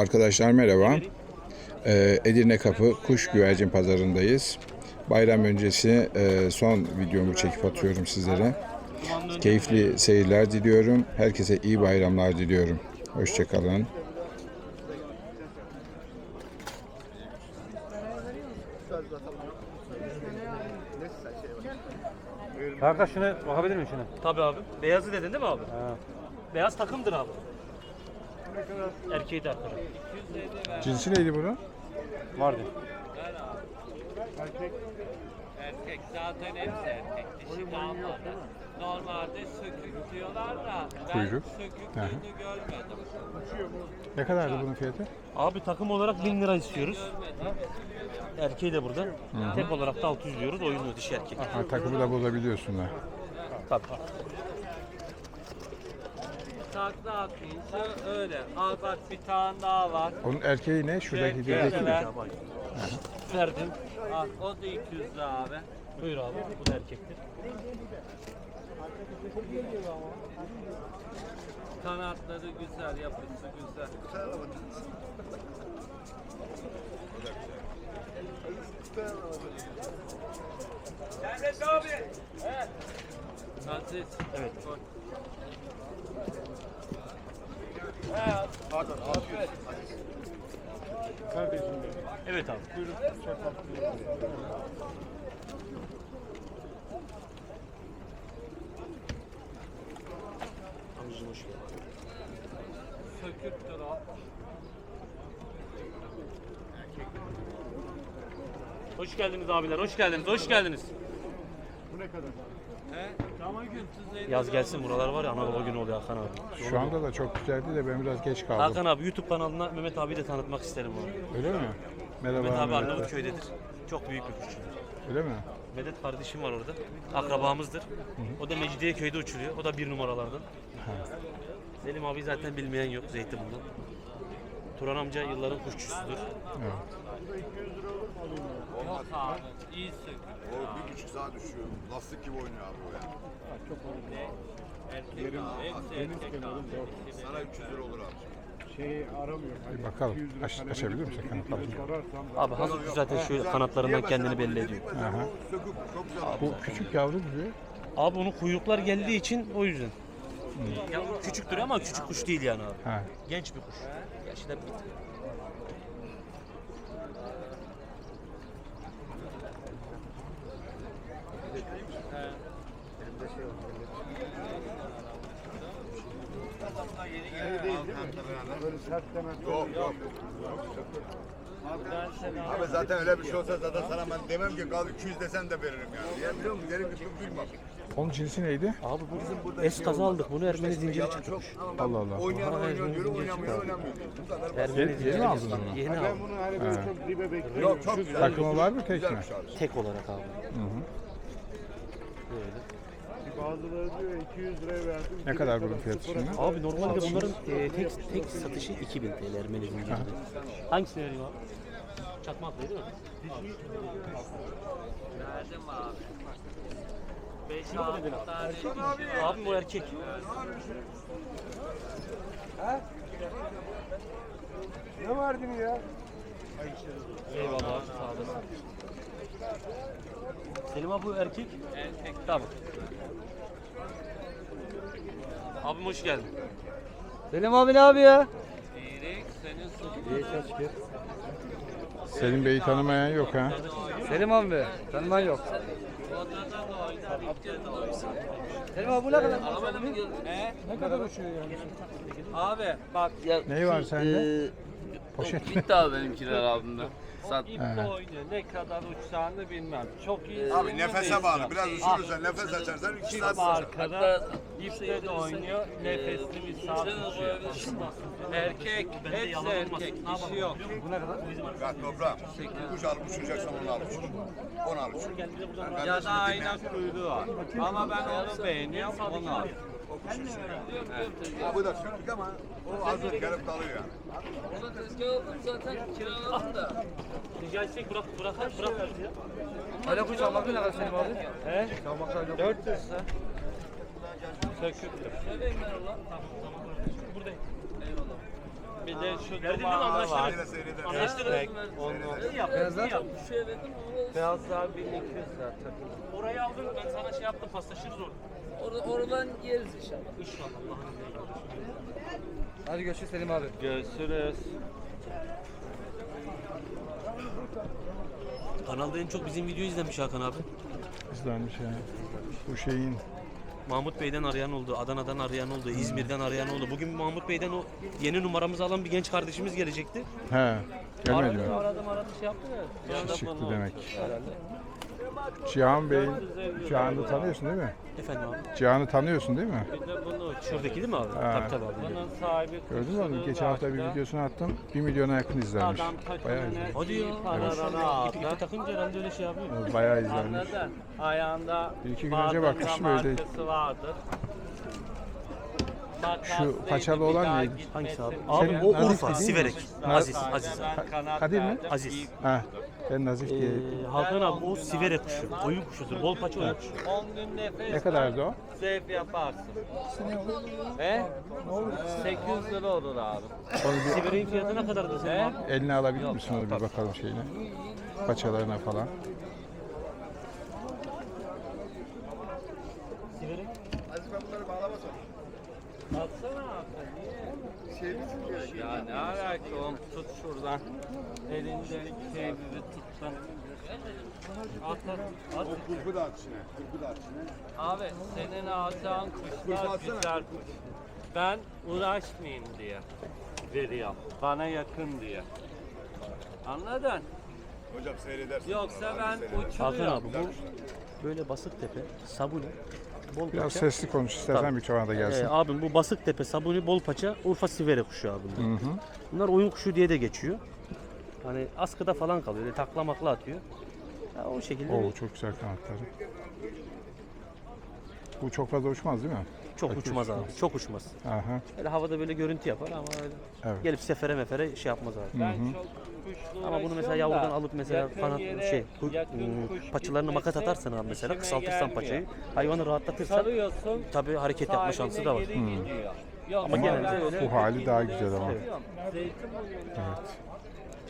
Arkadaşlar merhaba. Ee, Edirne Kapı Kuş Güvercin Pazarındayız. Bayram öncesi e, son videomu çekip atıyorum sizlere. Keyifli seyirler diliyorum. Herkese iyi bayramlar diliyorum. Hoşçakalın. Kanka şuna bakabilir miyim şuna? Tabii abi. Beyazı dedin değil mi abi? Ha. Beyaz takımdır abi. Erkeği de arkada. Cinsi neydi bunun? Vardı. Erkek zaten hepsi erkek. Dişi kalmadı. Normalde sökük diyorlar da ben Kuyruk. Aha. söküklüğünü görmedim. Ne kadardı bunun fiyatı? Abi takım olarak 1000 lira istiyoruz. Erkeği de burada. Tek olarak da 600 diyoruz. Oyunlu dişi erkek. Ha, takımı da bozabiliyorsun da. Tabii. Takla atınca öyle. Al bak bir tane daha var. Onun erkeği ne? Şuradaki Erkeği dirdeki de mi? ver. Verdim. Al, o da 200 lira abi. Buyur abi. Bu da erkektir. Kanatları güzel, yapısı güzel. Abi. Evet. Evet. Koy. Evet abi. Buyurun. Amcacığım hoş geldin. Söküktür o. Hoş geldiniz abiler. Hoş geldiniz. Hoş geldiniz. Tamam gün tuzlayın. Yaz gelsin buralar var ya ana baba günü oluyor Hakan abi. Şu anda da çok güzeldi de ben biraz geç kaldım. Hakan abi YouTube kanalına Mehmet abi de tanıtmak isterim onu. Öyle mi? Merhaba. Mehmet abi. Arnavutköy'dedir. Çok büyük bir kuşçudur. Öyle mi? Medet kardeşim var orada. Akrabamızdır. O da Mecidiyeköy'de uçuruyor. O da bir numaralardan. Selim abi zaten bilmeyen yok Zeytinburnu. Turan amca yılların kuşçusudur. Evet. Yok abi. İyi. O bir buçuk saat düşüyor. Lastik gibi oynuyor abi o ya. Erkek abi. Hepsi erkek abi. Sana 300 lira olur abi. şeyi aramıyor. Hani Bir bakalım. 200 lira Aç- talep açabilir edip misin de kanatlarını? bir sorarsam Abi hazır zaten şu kanatlarından kendini belli ediyor. Aha. Sökük çok güzel. Bu küçük yavru gibi. Abi onun kuyruklar geldiği için o yüzden. Ya küçüktür ama küçük kuş değil yani abi. Ha. Genç bir kuş. Yaşı da bir böyle sert demez. Yok yok. Abi zaten öyle bir şey olsa zaten sana ben demem ki kal 200 desen de veririm yani. Ya biliyor musun? Derim ki bilmem. Onun cinsi neydi? Abi bu eskaza aldık bunu Ermeni zinciri çıktı kuş. Allah Allah. Oynayan oynuyor evet, diyor, zincir oynamıyor oynamıyor. Bu. Ermeni zinciri mi aldın onu? Yeni Ben aldım. bunu hani böyle çok dibe bekliyorum. Yok çok güzel. Takımı var mı tek mi? Abi. Tek olarak abi. Böyle. Bazıları diyor 200 liraya verdim. Ne kadar bunun fiyatı şimdi? Abi normalde bunların e, tek tek satışı 2000 TL Ermeni zincirinde. Hangisini vereyim abi? Çakmaklı değil mi? Verdim abi. 5-6 tane dişi var. Abi bu erkek. Ne verdin ya? Eyvallah abi sağ olasın. Selim abi bu erkek. Erkek. Tamam. Abim hoş geldin. Selim abi ne yapıyor ya? Direk senin sıkıntın. Selim Bey'i tanımayan yok ha. Selim abi? Tanıman yok. Selim abi bu ne kadar? He? Ne kadar uçuyor yani? Abi bak Neyi var sende? Poşet? Bitti abi benimkiler abimde. Sat. iple oynuyor. Ne kadar uçacağını bilmem. Çok iyi. Abi nefese bağlı. Biraz üşürürsen nefes açarsan 2 saat sonra. arkada, iple de oynuyor. Nefesli bir saat uçuyor. Erkek, hepsi erkek. Dişi yok. Bak toprağım. Kuş alıp uçuracaksan onu al uçur. Onu al uçur. Ya da dinleyen- kuyruğu var. Ama ben onu beğeniyorum. Onu al. O bu da sökük ama o hazır gelip kalıyor yani. Ona tezgah aldım zaten kiraladım da. Rica etsek bırak bırakar bırak ya. Öyle kuş almak ne kadar Selim abi? He? 400 lira. Söküktür. Söyleyeyim ben Allah. Buradayım. Eyvallah. Bir de şu Verdin mi? Seyreder. Anlaştırırız. Onu yap. Beyazlar? beyazlar 1200 zaten. Orayı aldın ben sana şey yaptım paslaşırız orada. Or oradan yeriz inşallah. İnşallah Allah'ın izniyle. Hadi görüşürüz Selim abi. Görüşürüz. Kanalda en çok bizim video izlenmiş Hakan abi. İzlenmiş yani. Bu şeyin Mahmut Bey'den arayan oldu, Adana'dan arayan oldu, İzmir'den arayan oldu. Bugün Mahmut Bey'den o yeni numaramızı alan bir genç kardeşimiz gelecekti. he gelmedi mi? Aradım aradım şey yaptı ya. Çıktı demek. Cihan Bey, Cihan'ı tanıyorsun değil mi? Efendim abi. Cihan'ı tanıyorsun değil mi? Bunu Şuradaki değil mi abi? Tabii tabii abi. bunun sahibi Gördün mü onu? Geçen hafta bir videosu. videosunu attım. 1 milyona yakın izlenmiş. Adam Bayağı taşını izlenmiş. Hadi ya. iyi paralarına İpi, aldı. takınca herhalde öyle şey yapıyor. Bayağı izlenmiş. Anladın? Ayağında Bir iki gün önce bakmıştım öyle. markası vardır. Şu paçalı olan neydi? Hangisi abi? Senin Abi o Nazif Urfa, dediğin Siverek. mi? Aziz, Aziz. Kadir mi? Aziz. Ha, ben Nazif diye. Ee, Hakan abi o Siverek kuşu. Oyun kuşudur. Bol paça oyun kuşu. 10 gün nefes Ne kadardı o? zevk yaparsın. He? 800 lira olur abi. Onu bir fiyatı ne kadardı senin abi? eline alabilir misin onu bir bakalım şeyine. Paçalarına falan. Siverek? Atsana abi. Niye? Ya ne alaka oğlum tut şuradan. Elinde keyfini tuttun. At at. at. Kurgu da at içine. Kurgu da at içine. Abi senin alacağın kuşlar güzel kuş. Ben uğraşmayayım diye veriyorum. Bana yakın diye. Anladın? Hocam seyredersin. Yoksa ben Hakan uçuruyorum. abi bu böyle basık tepe, sabuni, bol Biraz paça. sesli konuş istersen Tabii. mikrofona da gelsin. Ee, abim bu basık tepe, sabuni, bol paça, Urfa Siverek kuşu abi bunlar. Bunlar oyun kuşu diye de geçiyor. Hani askıda falan kalıyor. Öyle takla makla atıyor. Ya o şekilde Oo bir- çok güzel kanatları. Bu çok fazla uçmaz değil mi? Çok uçmaz abi. Çok uçmaz. Aha. Öyle havada böyle görüntü yapar ama öyle Evet. gelip sefere mefere şey yapmaz abi. Ben çok kuşla Ama bunu mesela yavrudan da alıp mesela kanat yere şey ım, kuş paçalarını makat gitmesi atarsan abi mesela kısaltırsan paçayı hayvanı rahatlatırsan Sarıyorsun. tabii hareket yapma şansı da var. Yok, Ama genelde öyle. Bu hali daha güzel ama. Evet.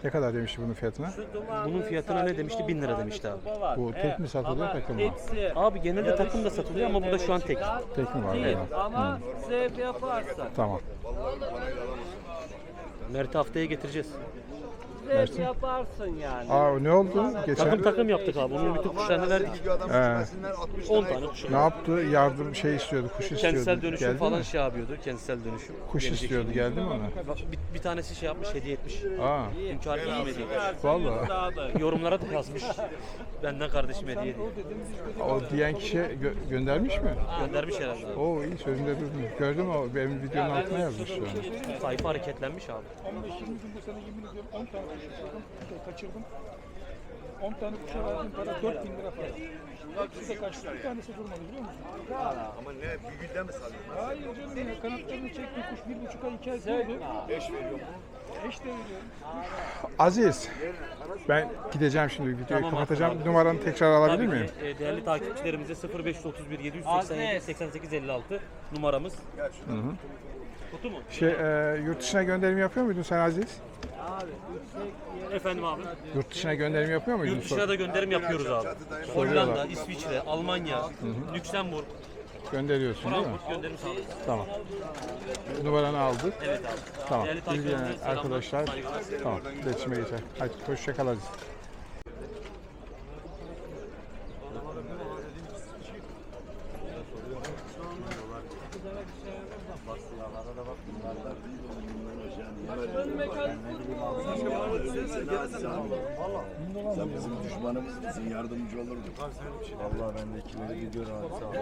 Ne kadar demişti bunun fiyatına? Bunun fiyatına ne demişti? Bin lira demişti abi. Bu tek mi satılıyor, Ama takım mı? Abi genelde takım da satılıyor ama burada şu an tek. Tek mi var? Değil ama zevk yaparsan. Tamam. Mert'i haftaya getireceğiz. Zevk yaparsın yani. Aa ne oldu? Geçen Takım takım yaptık abi. Onun bütün kuşlarını verdik. He. sürmesinler 60 10 tane. kuş. ne yaptı? Yardım şey istiyordu, kuş istiyordu. Kentsel dönüşüm Geldi falan mi? şey yapıyordu. Kentsel dönüşüm. Kuş Gelecek istiyordu, şimdi. geldi mi ona? Bak, Bir, bir tanesi şey yapmış, hediye etmiş. Aa, Hünkar iyi hediye etmiş. Vallahi. Daha da Yorumlara da yazmış. Benden kardeşim hediye diye. o diyen kişi gö- göndermiş mi? Göndermiş herhalde. abi. Oo iyi sözünde durdun. Gördün mü? o Benim videonun altına yazmış şu an. Sayfa hareketlenmiş abi. 15-20 günde sana yemin ediyorum 10 tane kuş kaçırdım. Şey, kaçırdım. 10 tane kuşa verdiğim para 4 bin lira para. De kaçtı. Bir tanesi durmadı biliyor musun? Ama ne bir günde mi salıyorsun? Hayır canım ya kanatlarını çekti kuş bir buçuk ay iki ay kaldı. Eş veriyorum. Eş de veriyorum. Aziz, ben gideceğim şimdi videoyu Tamam, kapatacağım. abi. Numaranı tekrar alabilir Tabii miyim? ki, e, değerli takipçilerimize 0531 787 88 56 numaramız. Kutu mu? Şey, e, yurt dışına gönderim yapıyor muydun sen Aziz? Efendim abi. Yurt dışına gönderim yapıyor muydun? Yurt dışına da gönderim yapıyoruz abi. Hollanda, İsviçre, Almanya, Lüksemburg, Gönderiyorsun değil mi? Frankfurt gönderim sağlıyoruz. Tamam. Numaranı aldık. Evet abi. Tamam. Değerli selamlar, arkadaşlar. saygılar. Tamam. İletişime geçer. Hadi hoşça kal Aziz. Sen bizim düşmanımız bizim yardımcı olurdun. Vallahi ben de ikileri gidiyorum abi sağ ol.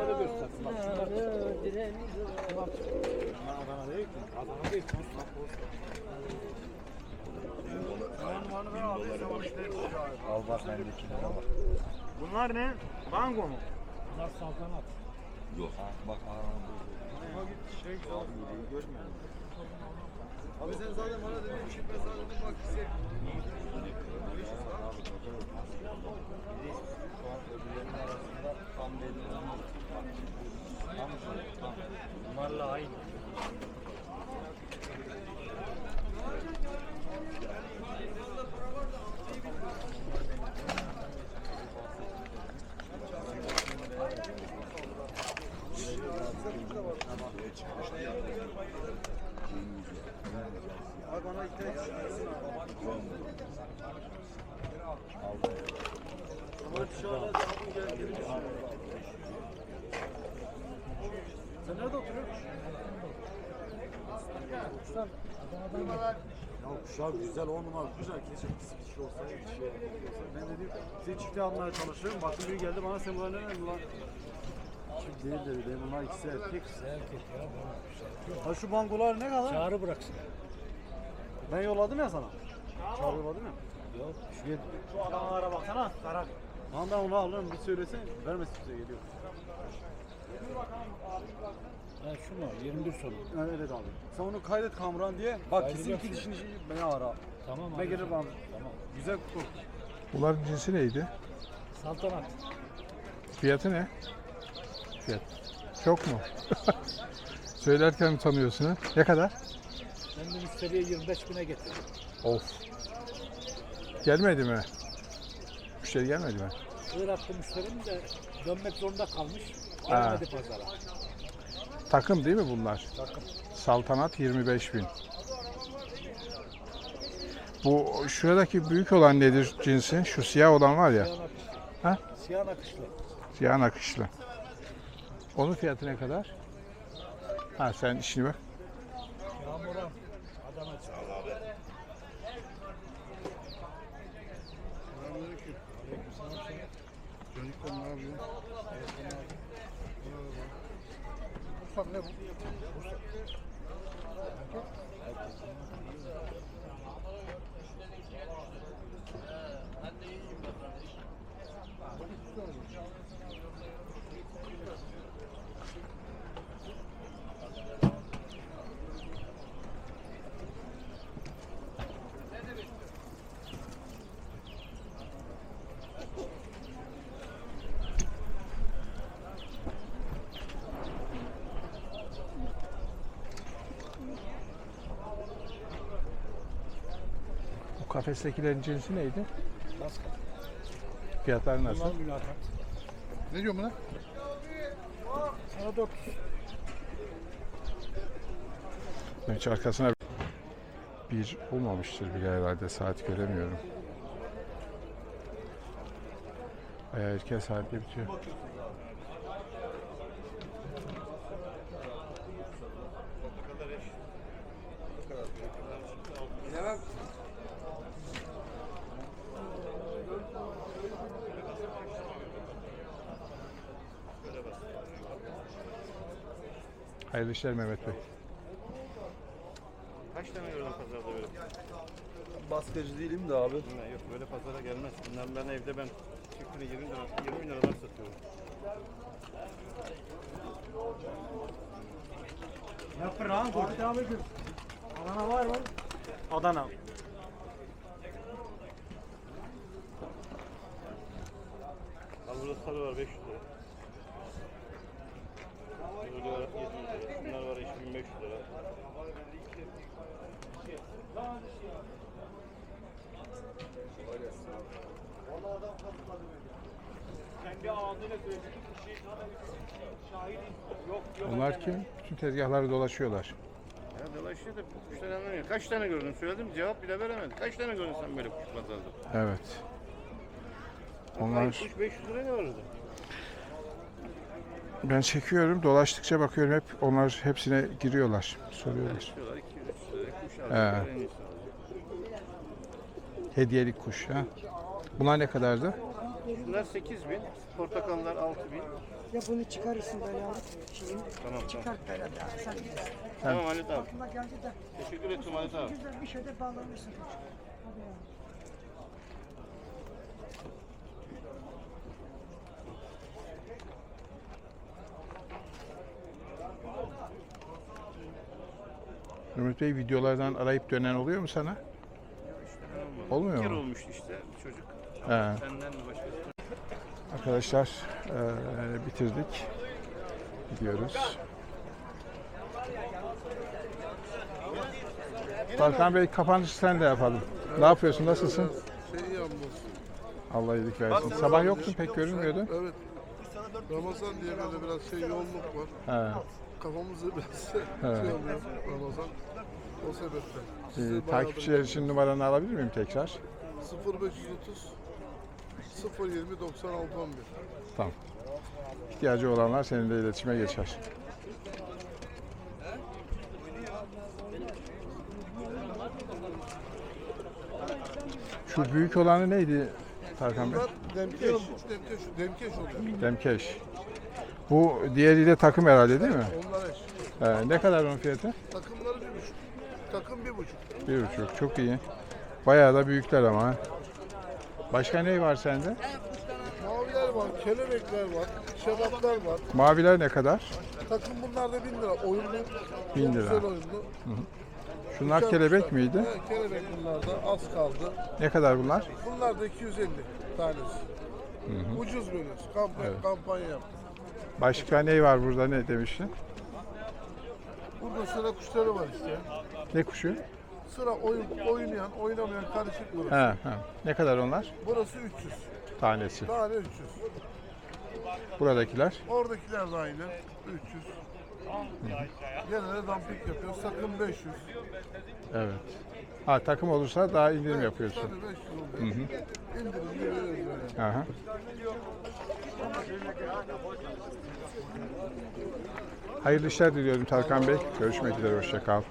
Al bak bende ikilere bak. Bunlar ne? Bango mu? Yok. Bak aa bu. Abi sen zaten bana dedin ki ben zaten bak Bunlarla aynı. Ya kuşlar güzel on numara kuşlar keşke kişi kişi olsa kişi olsa. Ben dedim size çifte almaya çalışıyorum. Baktım biri geldi bana sen bunlar ne lan? Çift değil dedi. Ben bunlar ikisi erkek. erkek ya. Ha şu bangolar ne kadar? Çağrı bıraksın. Ben yolladım ya sana. Çağrı yolladım ya. Yok. Şu, Şu adamlara baksana. Karar. Tamam ben onu alırım bir söylesen vermesin size geliyor. Ha şunu 21 sonu. Evet, evet abi. Sen onu kaydet Kamran diye. Bak kesin iki dişini şey beni ara. Tamam Ben gelir bana. Tamam. Güzel kutu. Bunların cinsi neydi? Saltanat. Fiyatı ne? Fiyat. Çok mu? Söylerken utanıyorsun ha? Ne kadar? Ben de müşteriye 25 bine getirdim. Of. Gelmedi mi? Müşteri gelmedi mi? Iraklı müşterim de dönmek zorunda kalmış. Gelmedi pazara. Takım değil mi bunlar? Takım. Saltanat 25 bin. Bu şuradaki büyük olan nedir cinsi? Şu siyah olan var ya. Siyah nakışlı. Ha? Siyah nakışlı. Siyah nakışlı. Onun fiyatı ne kadar? Ha sen işini bak. Yağmuran. Adana çıktı. Ustam ne bu? Kafestekilerin cinsi neydi? Baskı. Fiyatları nasıl? Bunlar mülakat. Ne diyor buna? Sana 400. Hiç arkasına bir olmamıştır bile herhalde saat göremiyorum. Bayağı erken saatte bitiyor. Hayırlı işler Mehmet Bey. Kaç tane gördün pazarda böyle? Baskıcı değilim de abi. Ha, yok böyle pazara gelmez. Bunlar ben evde ben çiftini 20 lira 20 liradan satıyorum. Ne fırın koç abi gül. Adana var mı? Adana. Al burada sarı var 500 lira. Burada var 700 lira. Bunlar var 2500 lira. Kendi ağzıyla söyledi ki şahidim. Yok yok. Onlar kim? Bütün tezgahları dolaşıyorlar. Ya dolaşıyor da bu kuşları anlamıyor. Kaç tane gördün söyledim cevap bile veremedi. Kaç tane gördün sen böyle kuş pazarda? Evet. Onlar... Onlar Kuş 500 lira ne var orada? ben çekiyorum, dolaştıkça bakıyorum hep onlar hepsine giriyorlar, soruyorlar. İstiyorlar 200 lira kuş en iyisi. Hediyelik kuş ha. Bunlar ne kadardı? Şunlar 8 bin, portakallar 6 bin. Ya bunu çıkarırsın böyle ya. Şeyini Tamam tamam. çıkart böyle de. Sen bilirsin. Tamam Halit abi. Aklıma geldi de. Teşekkür ederim Halit abi. Güzel bir şeyde bağlanırsın. Hadi ya. Ümit Bey videolardan arayıp dönen oluyor mu sana? Bir Olmuyor kere mu? olmuştu işte bir çocuk. He. Senden mi başkası? Arkadaşlar eee, bitirdik. Gidiyoruz. Tarkan Bey kapanışı sen de yapalım. Ne yapıyorsun? Nasılsın? Şey yapmasın. Allah iyilik versin. Sabah yoktun pek görünmüyordu. Evet. Ramazan diye böyle biraz şey yoğunluk var. He. Kafamızı biraz şey yapıyor Ramazan. O sebepten. Ee, Sizi bayağıdır- takipçiler için numaranı alabilir miyim tekrar? 0530 020 96 11. Tamam. İhtiyacı olanlar seninle iletişime geçer. Şu büyük olanı neydi Tarkan Bey? Bunlar demkeş. Demkeş, demkeş oluyor. Demkeş. Bu diğeriyle takım herhalde değil mi? Onlar eş. Ee, ne kadar onun fiyatı? Takımları bir buçuk. Takım bir buçuk. Bir buçuk. Çok iyi. Bayağı da büyükler ama. ha. Başka ne var sende? Maviler var, kelebekler var, şebaplar var. Maviler ne kadar? Takım bunlar da 1000 lira. Oyunlu. Bin çok lira. Güzel oyunlu. Şunlar Güzel kelebek kuşlar. miydi? He, kelebek bunlar da az kaldı. Ne kadar bunlar? Bunlar da 250 tanesi. Ucuz veriyoruz. Kampanya, Evet. kampanya yaptık. Başka ne var burada ne demiştin? Burada sıra kuşları var işte. Ne kuşu? Sıra oyun, oynayan, oynamayan karışık burası. Ha, ha. Ne kadar onlar? Burası 300. Tanesi. Tane 300. Buradakiler. Oradakiler de aynı. 300. Genelde dumping yapıyor. Sakın 500. Evet. Ha takım olursa daha indirim yapıyorsun. Tabii 500 oluyor. İndirimli veriyoruz. Aha. Hayırlı işler diliyorum Tarkan Bey. Görüşmek üzere. Hoşça kal.